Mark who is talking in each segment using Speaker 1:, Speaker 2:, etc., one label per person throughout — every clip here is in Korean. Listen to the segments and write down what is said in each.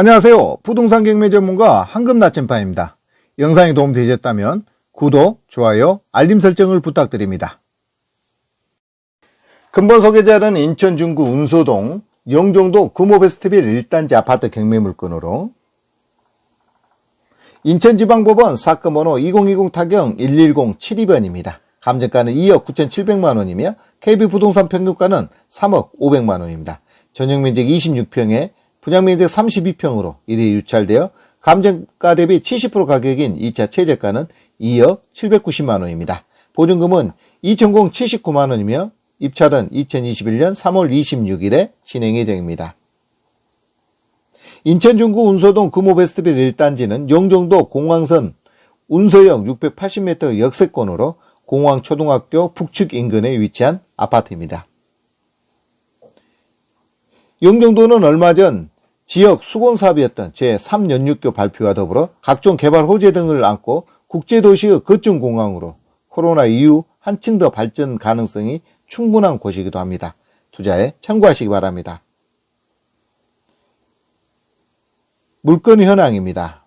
Speaker 1: 안녕하세요. 부동산 경매 전문가 황금 나침반입니다. 영상이 도움되셨다면 구독, 좋아요, 알림 설정을 부탁드립니다. 근본 소개자는 인천 중구 운소동 영종도 금호베스트빌 1단지 아파트 경매 물건으로 인천지방법원 사건 번호 2020 타경 11072번입니다. 감정가는 2억 9,700만 원이며 KB부동산 평균가는 3억 500만 원입니다. 전용면적 26평에 분양면적 32평으로 1회 유찰되어 감정가 대비 70% 가격인 2차 최저가는 2억 790만 원입니다. 보증금은 2천공 79만 원이며 입찰은 2021년 3월 26일에 진행 예정입니다. 인천 중구 운소동 금호베스트빌 1단지는 영종도 공항선 운서역 680m 역세권으로 공항초등학교 북측 인근에 위치한 아파트입니다. 영종도는 얼마 전 지역 수건 사업이었던 제3연육교 발표와 더불어 각종 개발 호재 등을 안고 국제도시의 거점 공항으로 코로나 이후 한층 더 발전 가능성이 충분한 곳이기도 합니다. 투자에 참고하시기 바랍니다. 물건 현황입니다.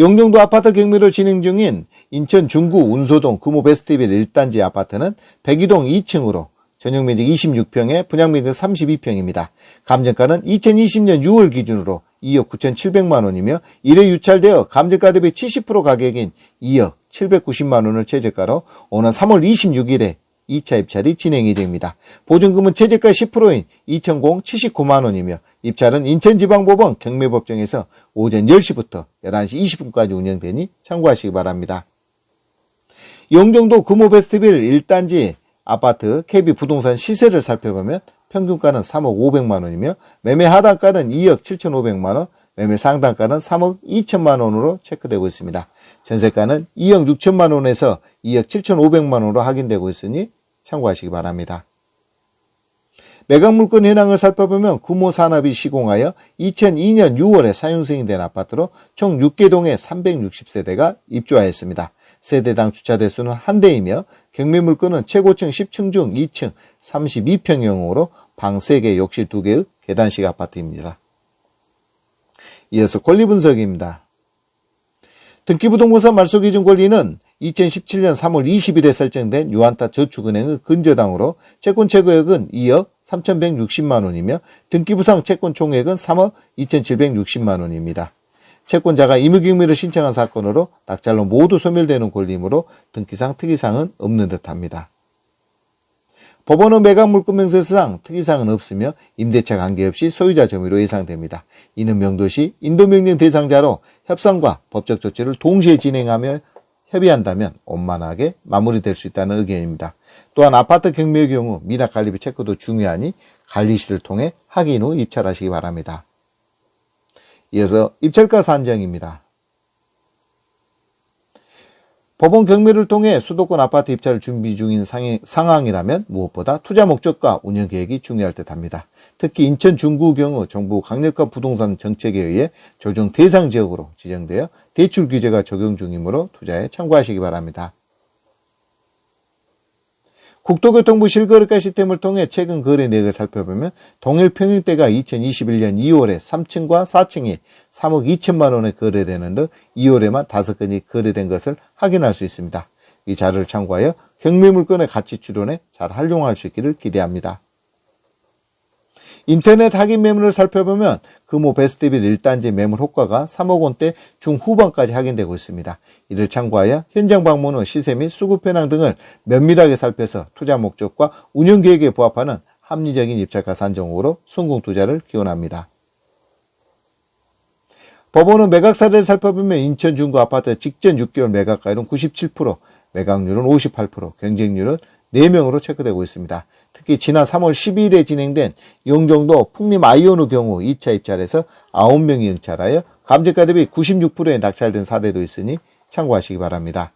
Speaker 1: 영종도 아파트 경매로 진행 중인 인천 중구 운소동 금호베스트빌 1단지 아파트는 102동 2층으로 전용 면적 26평에 분양 면적 32평입니다. 감정가는 2020년 6월 기준으로 2억 9,700만 원이며 1회 유찰되어 감정가 대비 70% 가격인 2억 790만 원을 최저가로 오는 3월 26일에 2차 입찰이 진행 예정입니다. 보증금은 최저가 10%인 2천공 79만 원이며 입찰은 인천지방법원 경매법정에서 오전 10시부터 11시 20분까지 운영되니 참고하시기 바랍니다. 영종도 금호베스트빌 1단지 아파트 KB 부동산 시세를 살펴보면 평균가는 3억 500만 원이며 매매 하단가는 2억 7,500만 원, 매매 상단가는 3억 2천만 원으로 체크되고 있습니다. 전세가는 2억 6천만 원에서 2억 7,500만 원으로 확인되고 있으니 참고하시기 바랍니다. 매각 물건 현황을 살펴보면 구모 산업이 시공하여 2002년 6월에 사용 승인된 아파트로 총 6개 동에 360세대가 입주하였습니다. 세대당 주차 대수는 한 대이며 경매 물건은 최고층 10층 중 2층 32평형으로 방 3개, 욕실 2개의 계단식 아파트입니다. 이어서 권리 분석입니다. 등기부동산 말소기준 권리는 2017년 3월 20일에 설정된 유한타 저축은행의 근저당으로 채권 최고액은 2억 3,160만 원이며 등기부상 채권 총액은 3억 2,760만 원입니다. 채권자가 임의경매를 신청한 사건으로 낙찰로 모두 소멸되는 권리이므로 등기상 특이사항은 없는 듯합니다. 법원은 매각 물건 명세서상 특이사항은 없으며 임대차 관계없이 소유자 점유로 예상됩니다. 이는 명도시 인도명령 대상자로 협상과 법적 조치를 동시에 진행하며 협의한다면 원만하게 마무리될 수 있다는 의견입니다. 또한 아파트 경매의 경우 미납 관리비 체크도 중요하니 관리실을 통해 확인 후 입찰하시기 바랍니다. 이어서 입찰가 산정입니다. 법원 경매를 통해 수도권 아파트 입찰을 준비 중인 상황이라면 무엇보다 투자 목적과 운영 계획이 중요할 듯 합니다. 특히 인천 중구 경우 정부 강력화 부동산 정책에 의해 조정 대상 지역으로 지정되어 대출 규제가 적용 중이므로 투자에 참고하시기 바랍니다. 국토교통부 실거래가 시스템을 통해 최근 거래 내역을 살펴보면 동일 평형대가 2021년 2월에 3층과 4층이 3억 2천만 원에 거래되는 등 2월에만 5건이 거래된 것을 확인할 수 있습니다. 이 자료를 참고하여 경매 물건의 가치 추론에 잘 활용할 수 있기를 기대합니다. 인터넷 확인 매물을 살펴보면 금호 베스트빌 1단지 매물 효과가 3억 원대 중후반까지 확인되고 있습니다. 이를 참고하여 현장 방문 후 시세 및 수급 현황 등을 면밀하게 살펴서 투자 목적과 운영 계획에 부합하는 합리적인 입찰가 산정으로 성공 투자를 기원합니다. 법원은 매각 사례를 살펴보면 인천 중구 아파트 직전 6개월 매각가율은 97%, 매각률은 58%, 경쟁률은 4명으로 체크되고 있습니다. 특히 지난 3월 12일에 진행된 영종도 풍림 아이온의 경우 2차 입찰에서 9명이 응찰하여 감정가 대비 96%에 낙찰된 사례도 있으니 참고하시기 바랍니다.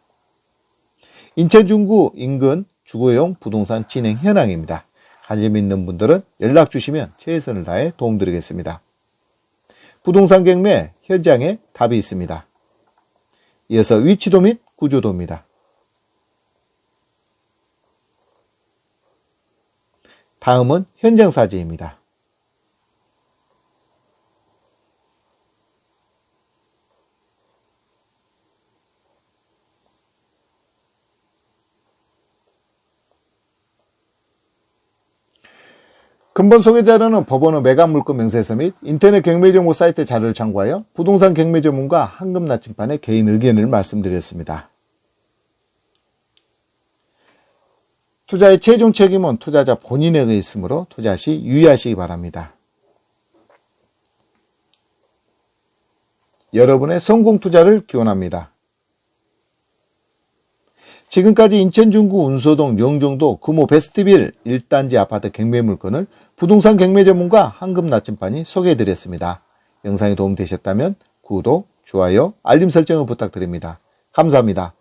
Speaker 1: 인천 중구 인근 주거용 부동산 진행 현황입니다. 관심 있는 분들은 연락 주시면 최선을 다해 도움드리겠습니다. 부동산 경매 현장에 답이 있습니다. 이어서 위치도 및 구조도입니다. 다음은 현장 사진입니다. 근본 소개 자료는 법원의 매각 물건 명세서 및 인터넷 경매 정보 사이트 자료를 참고하여 부동산 경매 전문가 한금 나침반의 개인 의견을 말씀드렸습니다. 투자의 최종 책임은 투자자 본인에게 있으므로 투자 시 유의하시기 바랍니다. 여러분의 성공 투자를 기원합니다. 지금까지 인천 중구 운소동 영종도 금호 베스트빌 1단지 아파트 경매 물건을 부동산 경매 전문가 한금 나침반이 소개해드렸습니다. 영상이 도움되셨다면 구독, 좋아요, 알림 설정을 부탁드립니다. 감사합니다.